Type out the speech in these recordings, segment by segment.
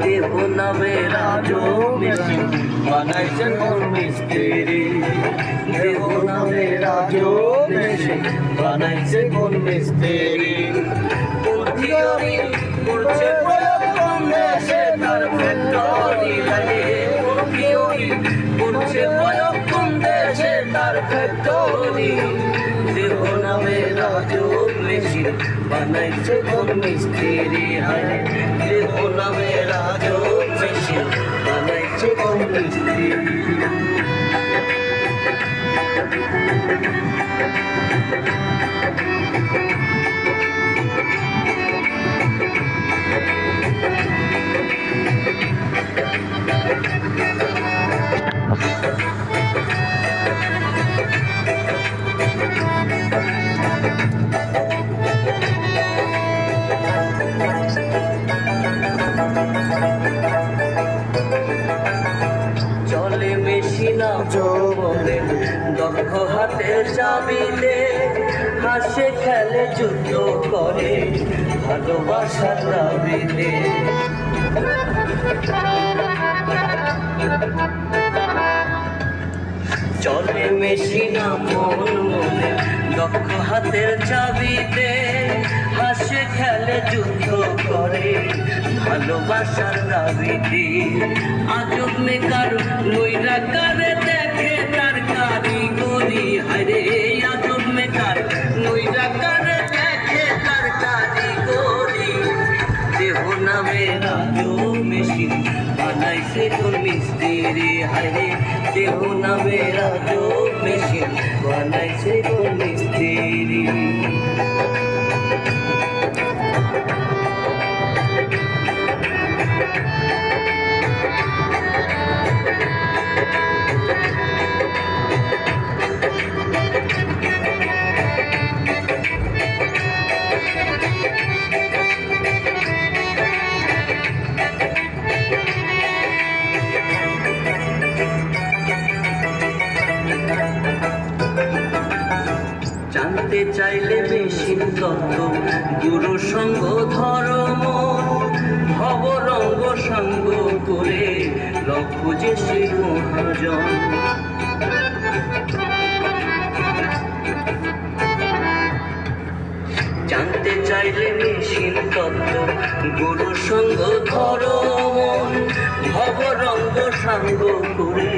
দেহ নামে রাজো বানাইছে মোর মিস্ত্রি দেহ নামে রাজো বানাইছে কোন মিস্ত্রি বুদ্ধি আমি করছে প্রলোভন দেশে তার ফ্যাক্টরি লাগে বুদ্ধি আমি করছে প্রলোভন দেশে তার ফ্যাক্টরি নামে রাজো মেশিন বানাইছে কোন মিস্ত্রি হায় দেহ নামে রাজো মেশিন বানাইছে কোন মিস্ত্রি যৌবনে দক্ষ হাতের চাবিলে হাসে খেলে, যুদ্ধ করে ভালোবাসার দাবিতে। চলে মেশিনা মন মনে, দক্ষ হাতের চাবিতে, হাসে খেলে, যুদ্ধ করে ভালোবাসার দাবিতে। আজব মেকার লইরা কারে নামে রাজো মেশিন বানাইছে তোর মিস্ত্রি হায় দেহ নামে রাজো মেশিন বানাইছে কোন চাইলে মেশিন তত্ত্ব। গুরু সঙ্গ ধর্ম ভব রঙ্গ সঙ্গ করে লক্ষ্য যে সে মহাজন। জানতে চাইলে মেশিন তত্ত্ব, গুরু সঙ্গ ধর্ম ভব রঙ্গ সঙ্গ করে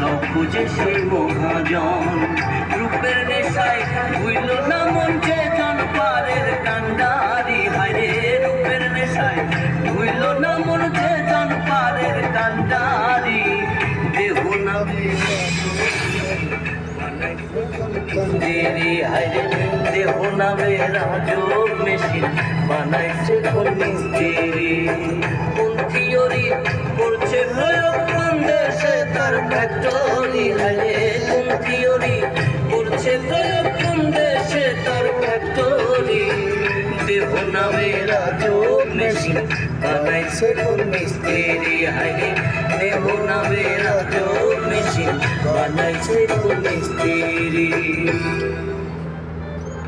লক্ষ্য যে সে মহাজন। দেরি হায়রে দেহ মিস্ত্রি কোন থিওরি করছে কোন দেশে তার ফ্যাক্টরি। হায়রে কোন থিওরি করছে কোন দেশে তার ফ্যাক্টরি। দেহ নামে রাজো মেশিন, বানাইছে কোন মিস্ত্রি দেহ নামে রাজো মেশিন বানাইছে কোন মিস্ত্রি